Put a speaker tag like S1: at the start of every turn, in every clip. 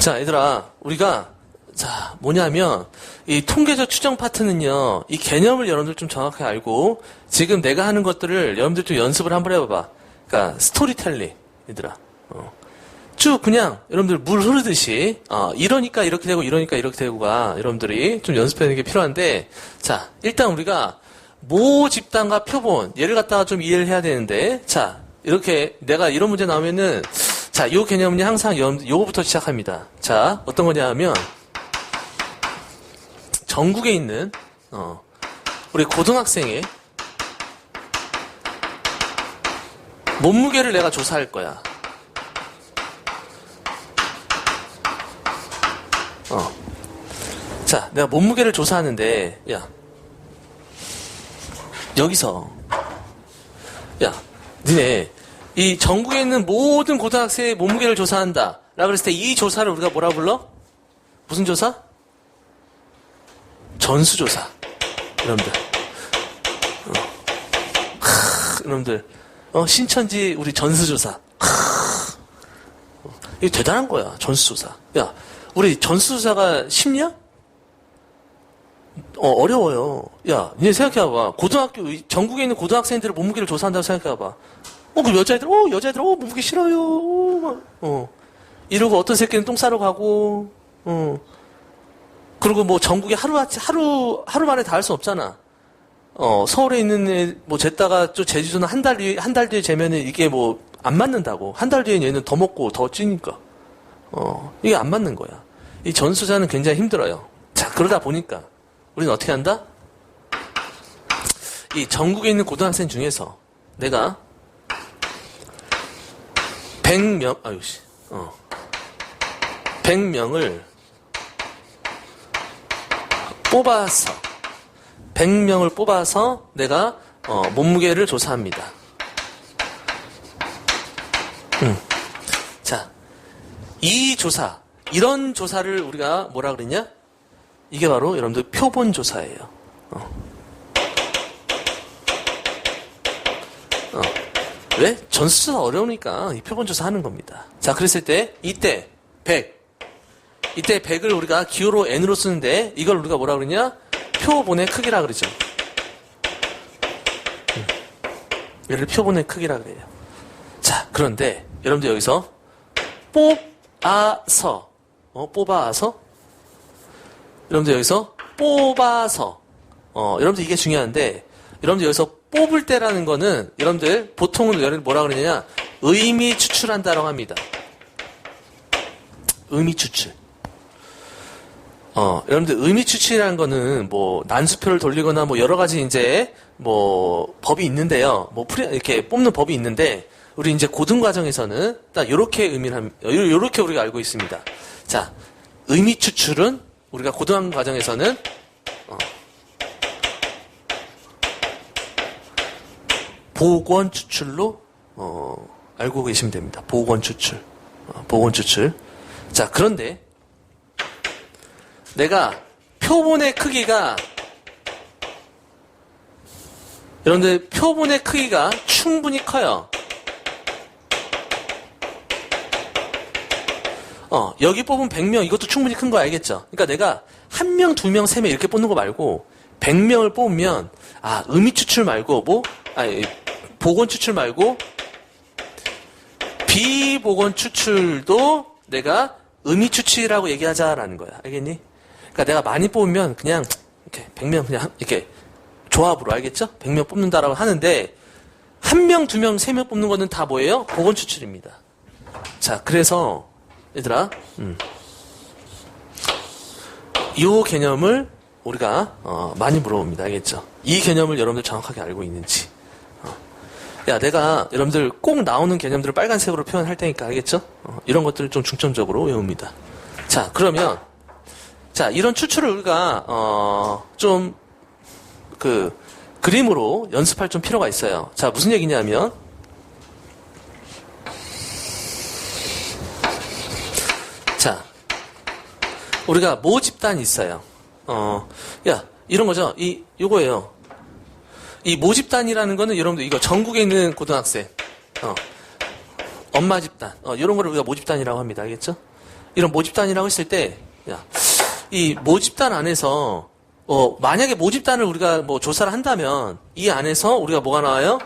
S1: 자, 얘들아, 우리가, 자, 뭐냐면, 이 통계적 추정 파트는요, 이 개념을 여러분들 좀 정확하게 알고, 지금 내가 하는 것들을 여러분들 좀 연습을 한번 해봐봐. 그러니까, 스토리텔링, 얘들아. 어. 쭉 그냥, 여러분들 물 흐르듯이, 어, 이러니까 이렇게 되고, 이러니까 이렇게 되고가, 여러분들이 좀 연습하는 게 필요한데, 자, 일단 우리가, 모 집단과 표본, 얘를 갖다가 좀 이해를 해야 되는데, 자, 이렇게 내가 이런 문제 나오면은, 자, 요 개념은 항상 요, 요거부터 시작합니다. 자, 어떤 거냐 하면, 전국에 있는, 어, 우리 고등학생의 몸무게를 내가 조사할 거야. 어. 자, 내가 몸무게를 조사하는데, 야. 여기서, 야, 니네, 이 전국에 있는 모든 고등학생의 몸무게를 조사한다. 라 그랬을 때 이 조사를 우리가 뭐라 불러? 무슨 조사? 전수조사. 여러분들. 어. 크, 여러분들. 어, 신천지 우리 전수조사. 크. 어, 이거 대단한 거야, 전수조사. 야, 우리 전수조사가 쉽냐? 어, 어려워요. 야, 니네 생각해봐봐. 고등학교, 전국에 있는 고등학생들의 몸무게를 조사한다고 생각해봐봐. 어, 그 여자애들, 어, 여자애들, 어, 몸무게 싫어요. 어, 막, 어. 이러고 어떤 새끼는 똥 싸러 가고, 어. 그리고 뭐 전국에 하루, 하루, 하루 만에 다 할 수 없잖아. 어, 서울에 있는 애, 뭐, 쟀다가 또 제주도는 한 달 뒤에, 한달 뒤에 재면은 이게 뭐, 안 맞는다고. 한 달 뒤엔 얘는 더 먹고 더 찌니까. 어, 이게 안 맞는 거야. 이 전수자는 굉장히 힘들어요. 자, 그러다 보니까, 우리는 어떻게 한다? 이 전국에 있는 고등학생 중에서 내가 100명, 아유, 씨, 어. 100명을 뽑아서, 100명을 뽑아서 내가, 어, 몸무게를 조사합니다. 음. 자, 이 조사, 이런 조사를 우리가 뭐라 그랬냐? 이게 바로 여러분들 표본 조사예요. 어. 어. 왜? 전수조사 어려우니까 이 표본조사 하는 겁니다. 자, 그랬을 때, 이때, 100. 이때 100을 우리가 기호로 n으로 쓰는데, 이걸 우리가 뭐라 그러냐? 표본의 크기라 그러죠. 음. 얘를 표본의 크기라 그래요. 자, 그런데, 여러분들 여기서, 뽑아서, 어, 뽑아서, 여러분들 여기서, 뽑아서, 어, 여러분들 이게 중요한데, 여러분들 여기서 뽑을 때라는 거는 여러분들 보통은 여러분들 뭐라 그러느냐 의미 추출한다라고 합니다. 의미 추출. 어, 여러분들 의미 추출이라는 거는 뭐 난수표를 돌리거나 뭐 여러 가지 이제 뭐 법이 있는데요. 뭐 프리, 이렇게 뽑는 법이 있는데 우리 이제 고등 과정에서는 딱 요렇게 의미를 함, 요렇게 우리가 알고 있습니다. 자, 의미 추출은 우리가 고등 과정에서는 어, 보건 추출로 어, 알고 계시면 됩니다. 보건 추출. 어, 보건 추출. 자, 그런데 내가 표본의 크기가 여러분들 표본의 크기가 충분히 커요. 어, 여기 뽑은 100명 이것도 충분히 큰 거 알겠죠? 그러니까 내가 한 명, 두 명, 세 명 이렇게 뽑는 거 말고 100명을 뽑으면 아, 의미 추출 말고 뭐 아니 보건 추출 말고 비보건 추출도 내가 의미 추출이라고 얘기하자라는 거야. 알겠니? 그러니까 내가 많이 뽑으면 그냥 이렇게 100명 그냥 이렇게 조합으로 알겠죠? 100명 뽑는다라고 하는데 한 명, 두 명, 세 명 뽑는 거는 다 뭐예요? 보건 추출입니다. 자, 그래서 얘들아, 음. 이 개념을 우리가 어, 많이 물어봅니다. 알겠죠? 이 개념을 여러분들 정확하게 알고 있는지. 어. 야, 내가 여러분들 꼭 나오는 개념들을 빨간색으로 표현할 테니까 알겠죠? 어, 이런 것들을 좀 중점적으로 외웁니다. 자, 그러면 자 이런 추출을 우리가 어, 좀 그 그림으로 연습할 좀 필요가 있어요. 자, 무슨 얘기냐면 자, 우리가 모 집단이 있어요. 어, 야, 이런 거죠. 이, 요거예요. 이 모집단이라는 거는 여러분들 이거 전국에 있는 고등학생, 어, 엄마 집단, 어, 이런 거를 우리가 모집단이라고 합니다. 알겠죠? 이런 모집단이라고 했을 때, 야, 이 모집단 안에서, 어, 만약에 모집단을 우리가 뭐 조사를 한다면, 이 안에서 우리가 뭐가 나와요?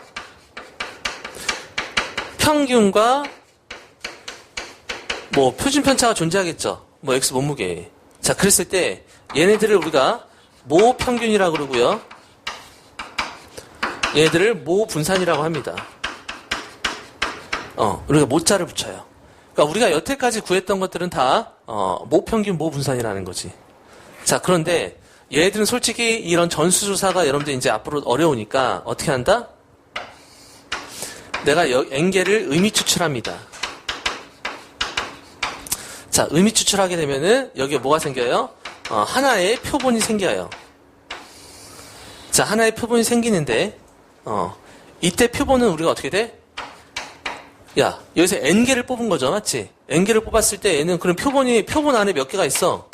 S1: 평균과 뭐 표준 편차가 존재하겠죠. 뭐 X 몸무게. 자, 그랬을 때 얘네들을 우리가 모 평균이라고 그러고요. 얘네들을 모 분산이라고 합니다. 어, 우리가 모자를 붙여요. 그러니까 우리가 여태까지 구했던 것들은 다 어, 모 평균 모 분산이라는 거지. 자, 그런데 얘네들은 솔직히 이런 전수조사가 여러분들 이제 앞으로 어려우니까 어떻게 한다? 내가 여, N개를 의미 추출합니다. 자, 의미 추출하게 되면은 여기에 뭐가 생겨요? 어, 하나의 표본이 생겨요. 자, 하나의 표본이 생기는데, 어, 이때 표본은 우리가 어떻게 돼? 야, 여기서 N개를 뽑은 거죠, 맞지? N개를 뽑았을 때 얘는 그럼 표본이, 표본 안에 몇 개가 있어?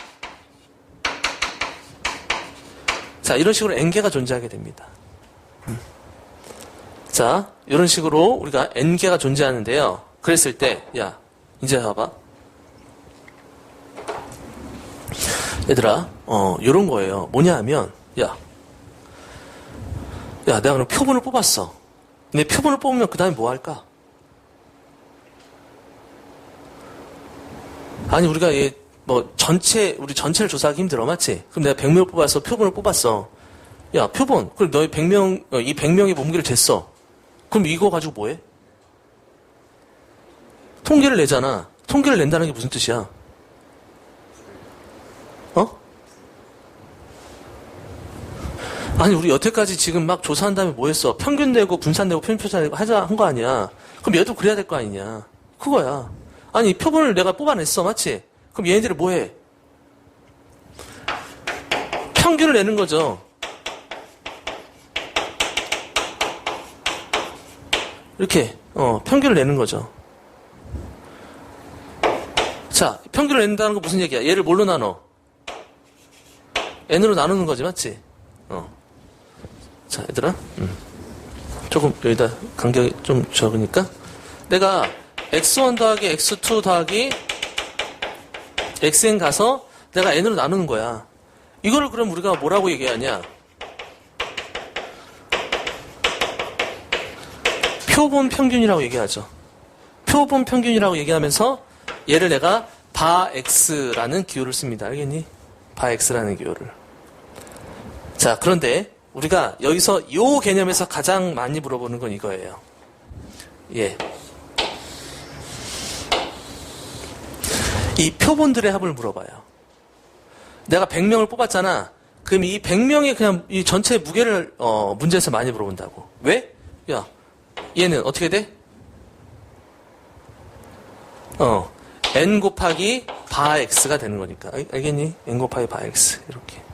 S1: 자, 이런 식으로 N개가 존재하게 됩니다. 음. 자, 이런 식으로 우리가 N개가 존재하는데요. 그랬을 때, 야, 이제 봐봐. 얘들아, 어, 요런 거예요. 뭐냐 하면, 야, 야, 내가 그럼 표본을 뽑았어. 근데 표본을 뽑으면 그 다음에 뭐 할까? 아니, 우리가 얘, 뭐, 전체, 우리 전체를 조사하기 힘들어, 맞지? 그럼 내가 100명을 뽑아서 표본을 뽑았어. 야, 표본. 그럼 너희 100명, 어, 이 100명의 몸무게를 쟀어. 그럼 이거 가지고 뭐 해? 통계를 내잖아. 통계를 낸다는 게 무슨 뜻이야? 아니 우리 여태까지 지금 막 조사한 다음에 뭐 했어? 평균 내고 분산 내고 내고 하자 한 거 아니야? 그럼 얘도 그래야 될 거 아니냐? 그거야. 아니 표본을 내가 뽑아냈어, 맞지? 그럼 얘네들이 뭐 해? 평균을 내는 거죠. 이렇게 어, 평균을 내는 거죠. 자, 평균을 낸다는 거 무슨 얘기야? 얘를 뭘로 나눠? n으로 나누는 거지, 맞지? 어. 자, 얘들아. 음. 조금 여기다 간격이 좀 적으니까. 내가 x1 더하기 x2 더하기 xn 가서 내가 n으로 나누는 거야. 이거를 그럼 우리가 뭐라고 얘기하냐? 표본 평균이라고 얘기하죠. 표본 평균이라고 얘기하면서 얘를 내가 바 x라는 기호를 씁니다. 알겠니? 바 x라는 기호를. 자, 그런데 우리가 여기서 이 개념에서 가장 많이 물어보는 건 이거예요. 예. 이 표본들의 합을 물어봐요. 내가 100명을 뽑았잖아. 그럼 이 100명의 그냥 이 전체 무게를 어, 문제에서 많이 물어본다고. 왜? 야, 얘는 어떻게 돼? 어, n 곱하기 바 x가 되는 거니까. 알, 알겠니? n 곱하기 바 x 이렇게.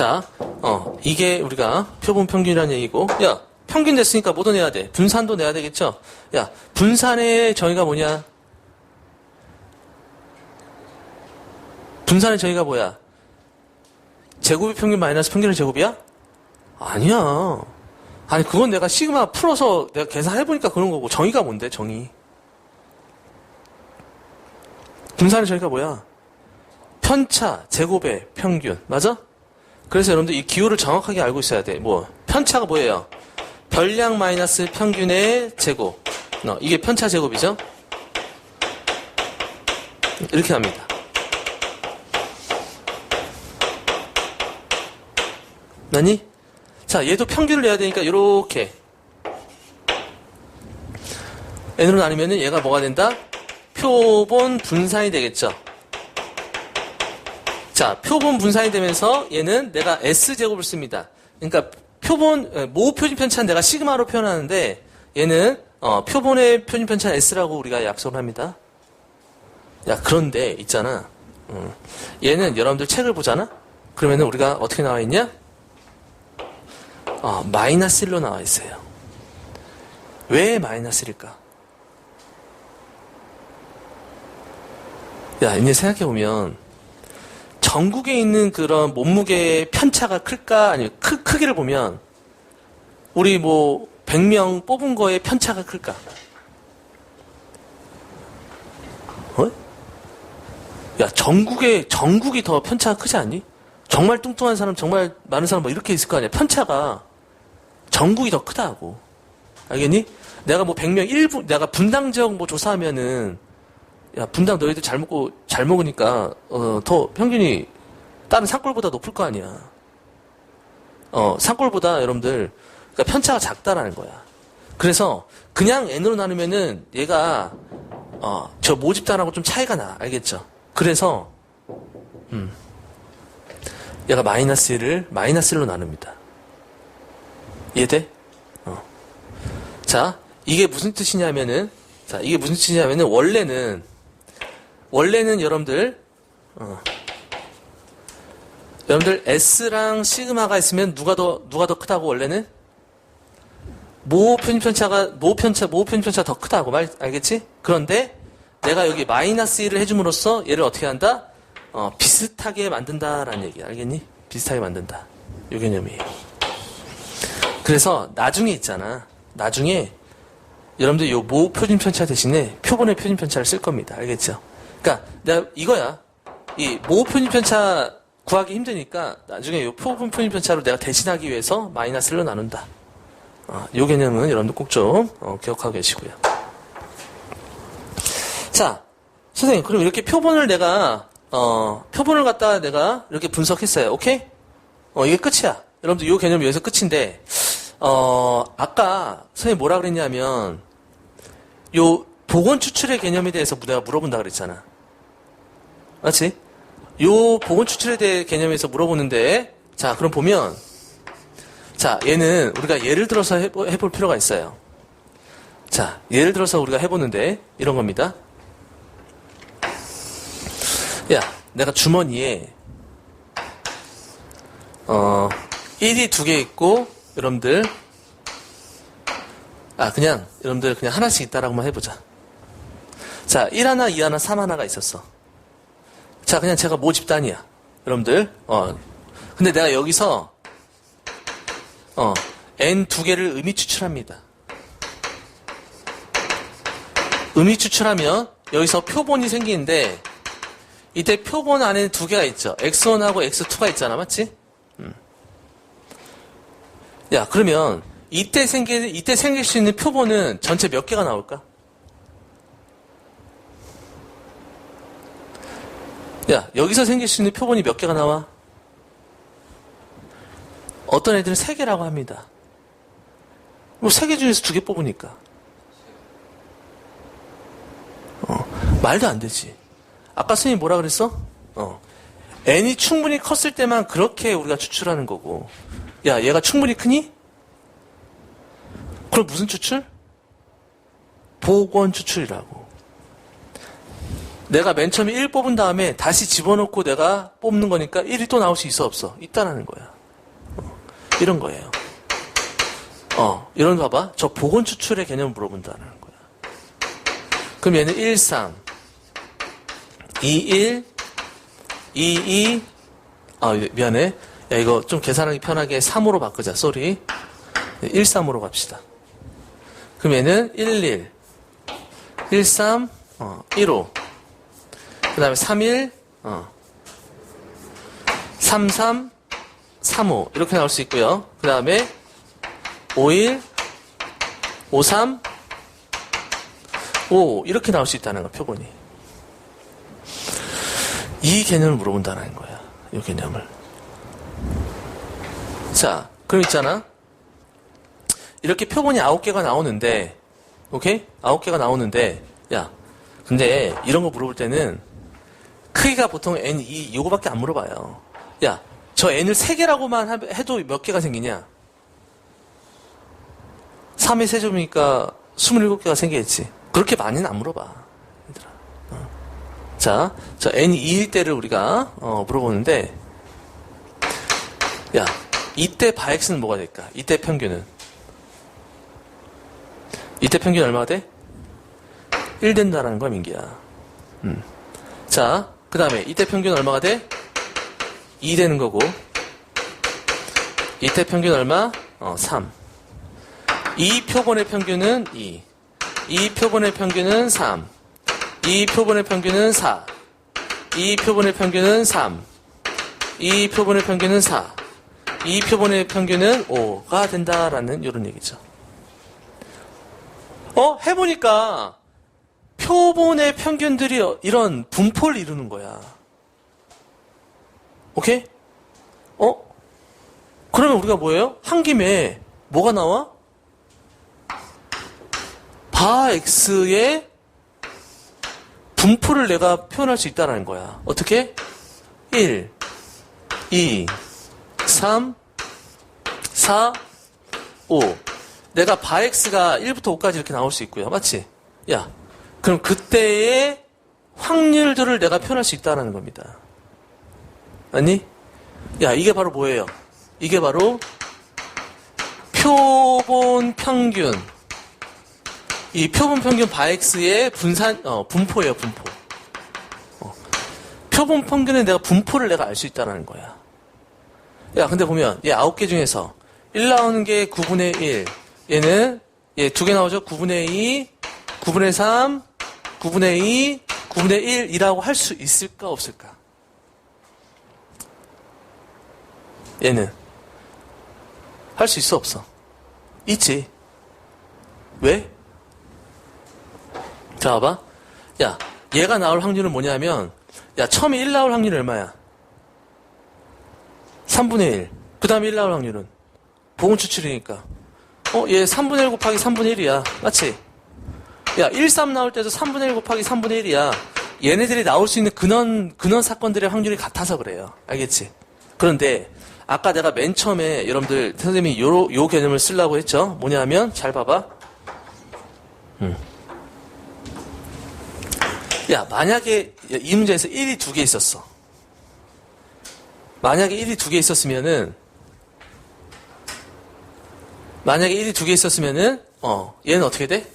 S1: 자, 어, 이게 우리가 표본 평균이라는 얘기고, 야, 평균 됐으니까 뭐도 내야 돼? 분산도 내야 되겠죠? 야, 분산의 정의가 뭐냐? 분산의 정의가 뭐야? 제곱이 평균 마이너스 평균의 제곱이야? 아니야. 아니, 그건 내가 시그마 풀어서 내가 계산해보니까 그런 거고, 정의가 뭔데, 정의? 분산의 정의가 뭐야? 편차, 제곱의 평균. 맞아? 그래서 여러분들 이 기호를 정확하게 알고 있어야 돼. 뭐, 편차가 뭐예요? 별량 마이너스 평균의 제곱. 어, 이게 편차 제곱이죠? 이렇게 합니다. 나니? 자, 얘도 평균을 내야 되니까 이렇게 n으로 나누면 얘가 뭐가 된다? 표본 분산이 되겠죠. 자, 표본 분산이 되면서 얘는 내가 s제곱을 씁니다. 그러니까 표본 모 표준 편차는 내가 시그마로 표현하는데 얘는 어, 표본의 표준 편차는 s라고 우리가 약속을 합니다. 야, 그런데 있잖아. 음, 얘는 여러분들 책을 보잖아. 그러면은 우리가 어떻게 나와 있냐? 어, 마이너스 1로 나와 있어요. 왜 마이너스 1일까? 야, 이제 생각해보면, 전국에 있는 그런 몸무게의 편차가 클까? 아니면 크, 크기를 보면, 우리 뭐, 100명 뽑은 거에 편차가 클까? 어? 야, 전국에, 전국이 더 편차가 크지 않니? 정말 뚱뚱한 사람, 정말 많은 사람 뭐 이렇게 있을 거 아니야. 편차가 전국이 더 크다고. 알겠니? 내가 뭐 100명 일부, 내가 분당 지역 뭐 조사하면은, 야, 분당 너희들 잘 먹고, 잘 먹으니까, 어, 더 평균이 다른 산골보다 높을 거 아니야. 어, 산골보다 여러분들, 그러니까 편차가 작다라는 거야. 그래서 그냥 n으로 나누면은 얘가 어, 저 모집단하고 좀 차이가 나. 알겠죠? 그래서 음. 얘가 마이너스 1을 마이너스 1로 나눕니다. 이해돼? 어. 자, 이게 무슨 뜻이냐면은 자, 이게 무슨 뜻이냐면은 원래는 원래는 여러분들 어. 여러분들 S랑 시그마가 있으면 누가 더 누가 더 크다고 원래는 모 편집편차가 모 편차 모 편집편차 더 크다고 말 알겠지? 그런데 내가 여기 마이너스 1을 해줌으로써 얘를 어떻게 한다? 어, 비슷하게 만든다라는 얘기 알겠니? 비슷하게 만든다. 요 개념이에요. 그래서 나중에 있잖아. 나중에 여러분들 요 모 표준 편차 대신에 표본의 표준 편차를 쓸 겁니다. 알겠죠? 그러니까 내가 이거야. 이모 표준편차 구하기 힘드니까 나중에 요 표본 표준편차로 내가 대신하기 위해서 마이너스를 나눈다. 어, 요 개념은 여러분들 꼭좀 어, 기억하고 계시고요. 자, 선생님, 그럼 이렇게 표본을 내가, 어, 표본을 갖다 내가 이렇게 분석했어요. 오케이? 어, 이게 끝이야. 여러분들 요 개념이 여기서 끝인데, 어, 아까 선생님 뭐라 그랬냐면, 요 보건 추출의 개념에 대해서 내가 물어본다 그랬잖아. 맞지? 요 보건 추출에 대해 개념에서 물어보는데, 자, 그럼 보면, 자, 얘는 우리가 예를 들어서 해보, 해볼 필요가 있어요. 자, 예를 들어서 우리가 해보는데, 이런 겁니다. 야, 내가 주머니에, 어, 1이 두 개 있고, 여러분들, 아, 그냥, 여러분들 그냥 하나씩 있다라고만 해보자. 자, 1 하나, 2 하나, 3 하나가 있었어. 자, 그냥 제가 모 집단이야. 여러분들, 어. 근데 내가 여기서, 어, n 두 개를 의미 추출합니다. 의미 추출하면 여기서 표본이 생기는데 이때 표본 안에 두 개가 있죠. x1하고 x2가 있잖아, 맞지? 음. 야, 그러면 이때 생길 이때 생길 수 있는 표본은 전체 몇 개가 나올까? 야, 여기서 생길 수 있는 표본이 몇 개가 나와? 어떤 애들은 세 개라고 합니다. 뭐 세 개 중에서 두 개 뽑으니까. 어, 말도 안 되지. 아까 선생님 뭐라 그랬어? 어. n이 충분히 컸을 때만 그렇게 우리가 추출하는 거고. 야, 얘가 충분히 크니? 그럼 무슨 추출? 복원 추출이라고. 내가 맨 처음에 1 뽑은 다음에 다시 집어넣고 내가 뽑는 거니까 1이 또 나올 수 있어 없어? 있다라는 거야. 어, 이런 거예요. 어, 이런 거 봐봐. 저 복원 추출의 개념을 물어본다는 거야. 그럼 얘는 1, 3, 2, 1, 2, 2, 아, 미안해. 야, 이거 좀 계산하기 편하게 3으로 바꾸자. 쏘리. 1, 3으로 갑시다. 그럼 얘는 1, 1, 1, 3, 어, 1, 5. 그 다음에 3, 1, 어, 3, 3, 3, 5. 이렇게 나올 수 있고요. 그 다음에 5, 1, 5, 3, 5. 이렇게 나올 수 있다는 거, 표본이. 이 개념을 물어본다는 거야. 이 개념을. 자, 그럼 있잖아. 이렇게 표본이 9개가 나오는데, 오케이? 9개가 나오는데, 야, 근데 이런 거 물어볼 때는 크기가 보통 n2 요거밖에 안 물어봐요. 야, 저 n을 3개라고만 해도 몇 개가 생기냐? 3의 세제곱이니까 27개가 생기겠지. 그렇게 많이는 안 물어봐. 얘들아. 어. 자, 저 n2일 때를 우리가 어, 물어보는데, 야, 이때 바엑스는 뭐가 될까? 이때 평균은? 이때 평균 얼마가 돼? 1 된다라는 거야, 민기야. 음. 자, 그 다음에 이때 평균 얼마가 돼? 2 되는 거고, 이때 평균 얼마? 어, 3. 이 표본의 평균은 2. 이 표본의 평균은 3. 이 표본의 평균은 4. 이 표본의 평균은 3. 이 표본의 평균은 4. 이 표본의 평균은 5가 된다라는 이런 얘기죠. 어? 해보니까 표본의 평균들이 이런 분포를 이루는 거야. 오케이? 어? 그러면 우리가 뭐예요? 한 김에 뭐가 나와? 바 x의 분포를 내가 표현할 수 있다는 거야. 어떻게? 1, 2, 3, 4, 5. 내가 바 x가 1부터 5까지 이렇게 나올 수 있고요. 맞지? 야, 그럼 그때의 확률들을 내가 표현할 수 있다는 겁니다. 아니? 야, 이게 바로 뭐예요? 이게 바로 표본 평균. 이 표본 평균 바엑스의 분산, 어, 분포예요, 분포. 어. 표본 평균에 내가 분포를 내가 알 수 있다는 거야. 야, 근데 보면, 얘 아홉 개 중에서 1 나오는 게 9분의 1. 얘는, 얘두개 나오죠? 9분의 2, 9분의 3, 9분의 2, 9분의 1이라고 할 수 있을까, 없을까? 얘는. 할 수 있어, 없어? 있지. 왜? 자, 봐봐. 야, 얘가 나올 확률은 뭐냐면, 야, 처음에 1 나올 확률이 얼마야? 3분의 1. 그 다음에 1 나올 확률은? 보건 추출이니까. 어, 얘 3분의 1 곱하기 3분의 1이야. 맞지? 야, 1, 3 나올 때도 3분의 1 곱하기 3분의 1이야. 얘네들이 나올 수 있는 근원, 근원 사건들의 확률이 같아서 그래요. 알겠지? 그런데, 아까 내가 맨 처음에 여러분들, 선생님이 요, 요 개념을 쓰려고 했죠? 뭐냐면, 잘 봐봐. 음. 야, 만약에 이 문제에서 1이 두 개 있었어. 만약에 1이 두 개 있었으면은, 만약에 1이 두 개 있었으면은, 어, 얘는 어떻게 돼?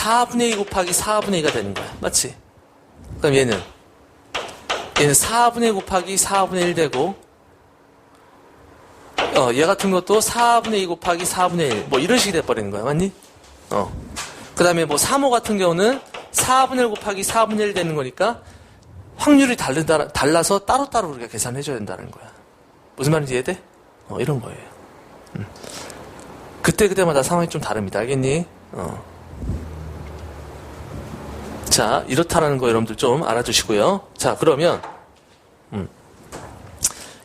S1: 4분의 2 곱하기 4분의 2가 되는 거야. 맞지? 그럼 얘는, 얘는 4분의 2 곱하기 4분의 1 되고, 어, 얘 같은 것도 4분의 2 곱하기 4분의 1. 뭐 이런 식이 돼버리는 거야. 맞니? 어. 그 다음에 뭐 3호 같은 경우는 4분의 1 곱하기 4분의 1 되는 거니까 확률이 다르다, 달라서 따로따로 우리가 계산해줘야 된다는 거야. 무슨 말인지 이해돼? 어, 이런 거예요. 음. 그때그때마다 상황이 좀 다릅니다. 알겠니? 어. 자, 이렇다라는 거 여러분들 좀 알아두시고요. 자, 그러면, 음.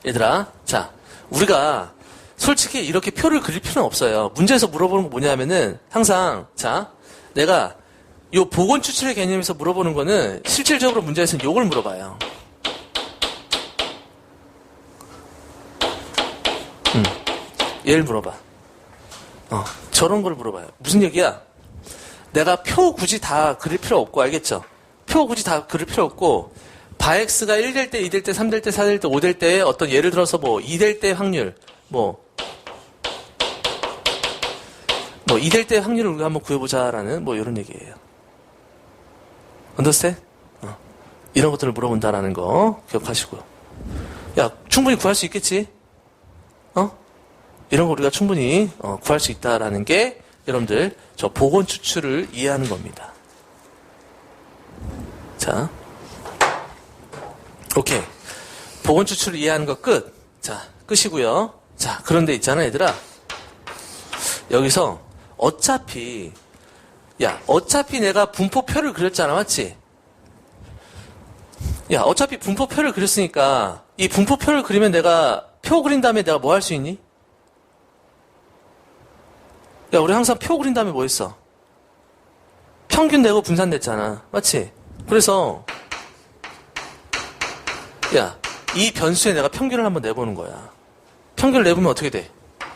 S1: 얘들아, 자, 우리가 솔직히 이렇게 표를 그릴 필요는 없어요. 문제에서 물어보는 거 뭐냐면은 항상, 자, 내가 요 보건 추출의 개념에서 물어보는 거는 실질적으로 문제에서는 요걸 물어봐요. 음, 얘를 물어봐. 어, 저런 걸 물어봐요. 무슨 얘기야? 내가 표 굳이 다 그릴 필요 없고, 알겠죠? 표 굳이 다 그릴 필요 없고, 바엑스가 1될 때, 2될 때, 3될 때, 4될 때, 5될 때, 어떤 예를 들어서 뭐, 2될 때 확률, 뭐, 뭐, 2될 때 확률을 우리가 한번 구해보자라는, 뭐, 이런 얘기예요. 언더스탠? 어. 이런 것들을 물어본다라는 거, 기억하시고요. 야, 충분히 구할 수 있겠지? 어? 이런 거 우리가 충분히, 어, 구할 수 있다라는 게, 여러분들, 저 보건 추출을 이해하는 겁니다. 자. 오케이. 보건 추출을 이해하는 거 끝. 자, 끝이고요. 자, 그런데 있잖아, 얘들아. 여기서 어차피 야, 어차피 내가 분포표를 그렸잖아, 맞지? 야, 어차피 분포표를 그렸으니까 이 분포표를 그리면 내가 표 그린 다음에 내가 뭐 할 수 있니? 야, 우리 항상 표 그린 다음에 뭐 했어? 평균 내고 분산 냈잖아. 맞지? 그래서 야, 이 변수에 내가 평균을 한번 내보는 거야. 평균을 내보면 어떻게 돼?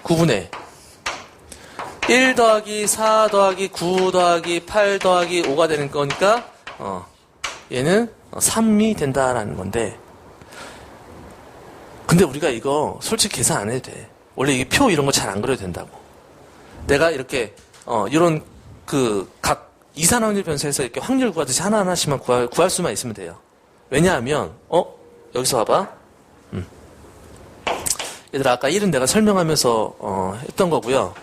S1: 9분의 1 더하기 4 더하기 9 더하기 8 더하기 5가 되는 거니까 어, 얘는 3이 된다라는 건데 근데 우리가 이거 솔직히 계산 안 해도 돼. 원래 이게 표 이런 거 잘 안 그려도 된다고. 내가 이렇게 어, 이런 그 각 이산화율 변수에서 이렇게 확률 구하듯이 하나하나씩만 구할, 구할 수만 있으면 돼요. 왜냐하면 어 여기서 봐봐. 음. 얘들아, 아까 1은 내가 설명하면서, 어, 했던 거고요.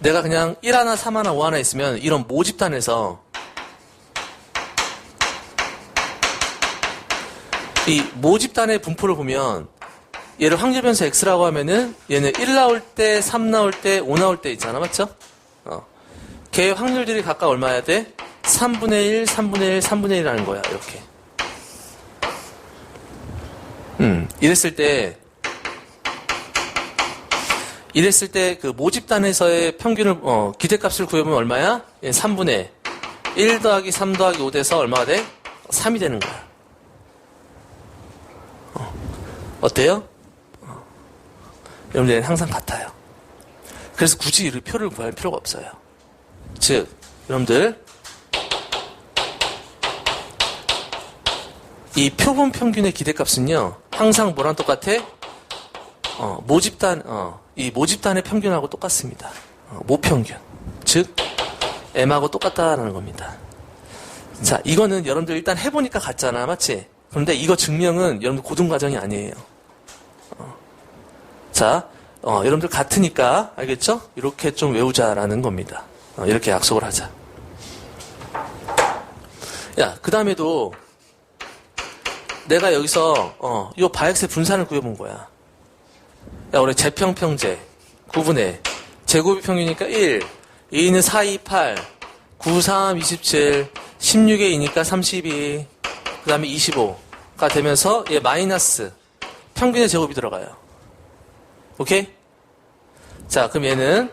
S1: 내가 그냥 1 하나, 3 하나, 5 하나 있으면 이런 모집단에서 이 모집단의 분포를 보면 얘를 확률 변수 x라고 하면은 얘는 1 나올 때, 3 나올 때, 5 나올 때 있잖아. 맞죠? 어. 걔의 확률들이 각각 얼마야 돼? 3분의 1, 3분의 1, 3분의 1이라는 거야. 이렇게. 음, 이랬을 때 이랬을 때 그 모집단에서의 평균을 어, 기대값을 구해보면 얼마야? 예, 3분의 1 더하기 3 더하기 5 돼서 얼마가 돼? 3이 되는 거야. 어, 어때요? 어. 여러분들은 항상 같아요. 그래서 굳이 이 표를 구할 필요가 없어요. 즉, 여러분들 이 표본 평균의 기대값은요, 항상 뭐랑 똑같아? 어, 모집단, 어, 이 모집단의 평균하고 똑같습니다. 어, 모평균. 즉, M하고 똑같다라는 겁니다. 자, 이거는 여러분들 일단 해보니까 같잖아. 맞지? 그런데 이거 증명은 여러분들 고등 과정이 아니에요. 어. 자, 어, 여러분들 같으니까, 알겠죠? 이렇게 좀 외우자라는 겁니다. 어, 이렇게 약속을 하자. 야, 그 다음에도 내가 여기서 어, 이 바엑스의 분산을 구해본 거야. 야, 우리 재평평제 구분해. 제곱이 평균이니까 1, 2는 4, 2, 8, 9, 3, 27, 16에 2니까 32, 그 다음에 25가 되면서 얘 마이너스 평균의 제곱이 들어가요. 오케이? 자, 그럼 얘는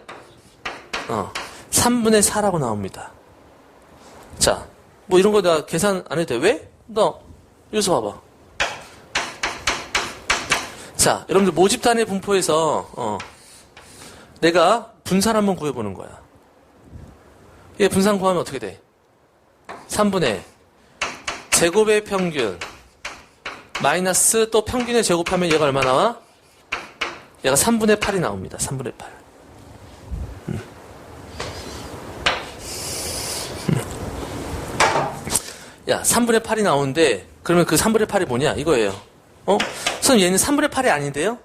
S1: 어, 3분의 4라고 나옵니다. 자, 뭐 이런 거 내가 계산 안 해도 돼. 왜? 너 여기서 봐봐. 자, 여러분들 모집단의 분포에서 어, 내가 분산 한번 구해보는 거야. 얘 분산 구하면 어떻게 돼? 3분의 제곱의 평균 마이너스 또 평균의 제곱하면 얘가 얼마 나와? 얘가 3분의 8이 나옵니다. 3분의 8. 음. 음. 야, 3분의 8이 나오는데 그러면 그 3분의 8이 뭐냐? 이거예요. 어? 선생님 얘는 3분의 8이 아닌데요?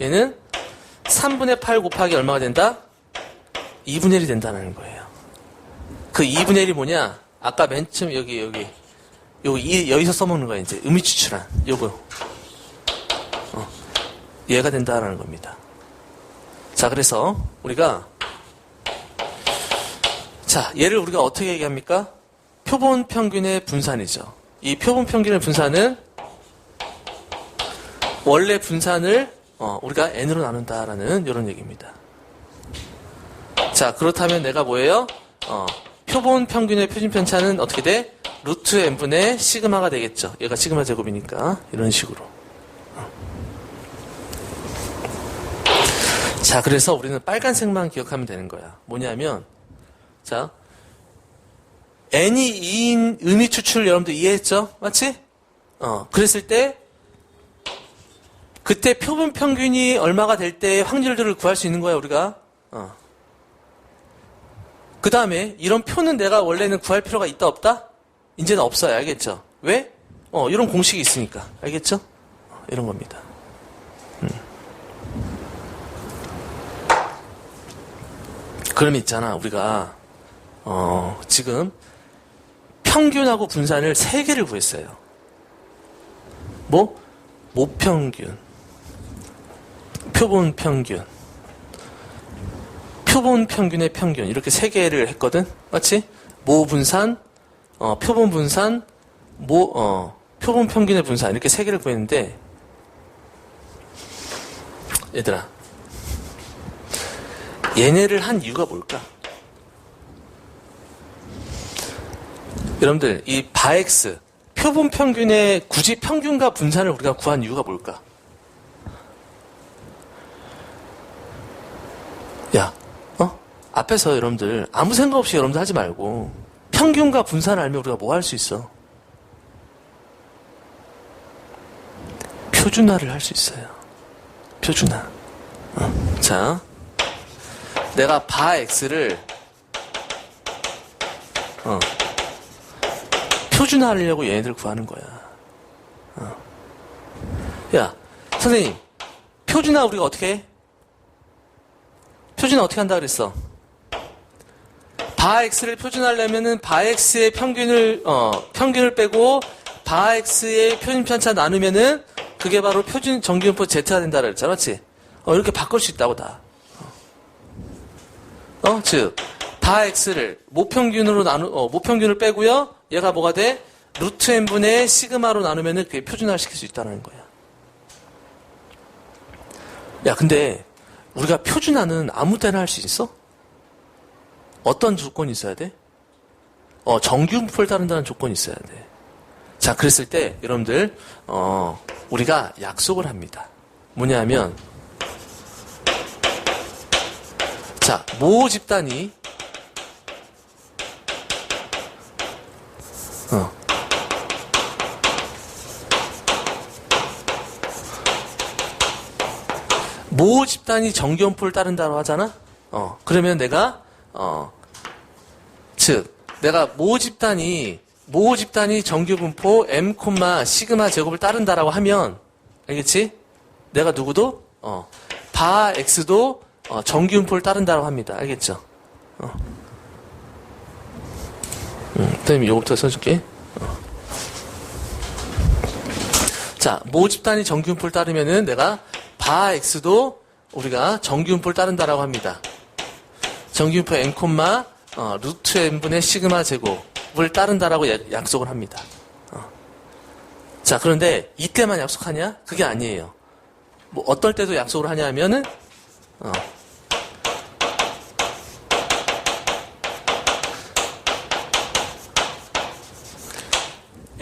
S1: 얘는 3분의 8 곱하기 얼마가 된다? 2분의 1이 된다는 거예요. 그 2분의 1이 뭐냐? 아까 맨 처음 여기 여기 여기 여기서 써먹는 거야 이제 의미 추출한 요거 어, 얘가 된다라는 겁니다. 자 그래서 우리가 자 얘를 우리가 어떻게 얘기합니까? 표본 평균의 분산이죠. 이 표본 평균의 분산은 원래 분산을 어, 우리가 n으로 나눈다라는 이런 얘기입니다. 자 그렇다면 내가 뭐예요? 어, 표본 평균의 표준 편차는 어떻게 돼? 루트 n분의 시그마가 되겠죠. 얘가 시그마 제곱이니까 이런 식으로. 어. 자 그래서 우리는 빨간색만 기억하면 되는 거야. 뭐냐면 자 n이 2인 의미 추출 여러분들 이해했죠? 맞지? 어 그랬을 때 그때 표본 평균이 얼마가 될 때 확률들을 구할 수 있는 거야, 우리가. 어. 그 다음에 이런 표는 내가 원래는 구할 필요가 있다, 없다? 이제는 없어요, 알겠죠? 왜? 어, 이런 공식이 있으니까. 알겠죠? 어, 이런 겁니다. 그럼 있잖아, 우리가, 어, 지금 평균하고 분산을 세 개를 구했어요. 뭐? 모평균, 표본 평균, 표본 평균의 평균 이렇게 세 개를 했거든, 맞지? 모 분산, 어, 표본 분산, 모 어, 표본 평균의 분산 이렇게 세 개를 구했는데 얘들아 얘네를 한 이유가 뭘까? 여러분들 이 바엑스 표본 평균의 굳이 평균과 분산을 우리가 구한 이유가 뭘까? 야, 어? 앞에서 여러분들 아무 생각 없이 여러분들 하지 말고 평균과 분산을 알면 우리가 뭐 할 수 있어? 표준화를 할 수 있어요. 표준화. 어. 자, 내가 바 x를 어, 표준화하려고 얘네들 구하는 거야. 어. 야, 선생님, 표준화 우리가 어떻게 해? 표준화 어떻게 한다 그랬어? 바 x를 표준하려면은 바 x의 평균을 어 평균을 빼고 바 x의 표준 편차 나누면은 그게 바로 표준 정규분포 z가 된다 그랬잖아, 맞지? 어 이렇게 바꿀 수 있다고 다. 어, 어, 즉, 바 x를 모평균으로 나누 어 모평균을 빼고요. 얘가 뭐가 돼? 루트 n분의 시그마로 나누면은 그게 표준화 시킬 수 있다는 거야. 야, 근데 우리가 표준화는 아무 때나 할 수 있어? 어떤 조건이 있어야 돼? 어, 정규분포를 따른다는 조건이 있어야 돼. 자, 그랬을 때 여러분들 어, 우리가 약속을 합니다. 뭐냐면 자, 모 집단이 어, 모 집단이 정규분포를 따른다고 하잖아? 어, 그러면 내가, 어, 즉, 내가 모 집단이, 모 집단이 정규분포 m, 시그마 제곱을 따른다라고 하면, 알겠지? 내가 누구도, 어, 바 x도, 어, 정규분포를 따른다고 합니다. 알겠죠? 어. 음, 요거부터 써줄게. 어. 자, 모 집단이 정규분포를 따르면은 내가 바 x도 우리가 정규분포를 따른다라고 합니다. 정규분포 n, 어, 루트 n분의 시그마 제곱을 따른다라고 야- 약속을 합니다. 어. 자, 그런데 이때만 약속하냐? 그게 아니에요. 뭐 어떨 때도 약속을 하냐 하면은 어.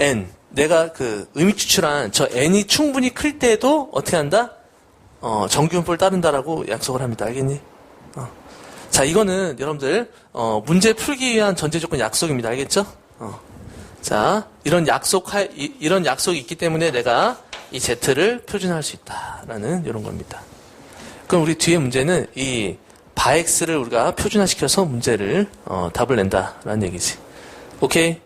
S1: N 내가 그 의미 추출한 저 n이 충분히 클 때도 어떻게 한다? 어, 정규분포를 따른다라고 약속을 합니다. 알겠니? 어. 자, 이거는 여러분들 어, 문제 풀기 위한 전제 조건 약속입니다. 알겠죠? 어. 자, 이런 약속 이, 이런 약속이 있기 때문에 내가 이 z를 표준화할 수 있다라는 이런 겁니다. 그럼 우리 뒤에 문제는 이 바엑스를 우리가 표준화시켜서 문제를 어, 답을 낸다라는 얘기지. 오케이?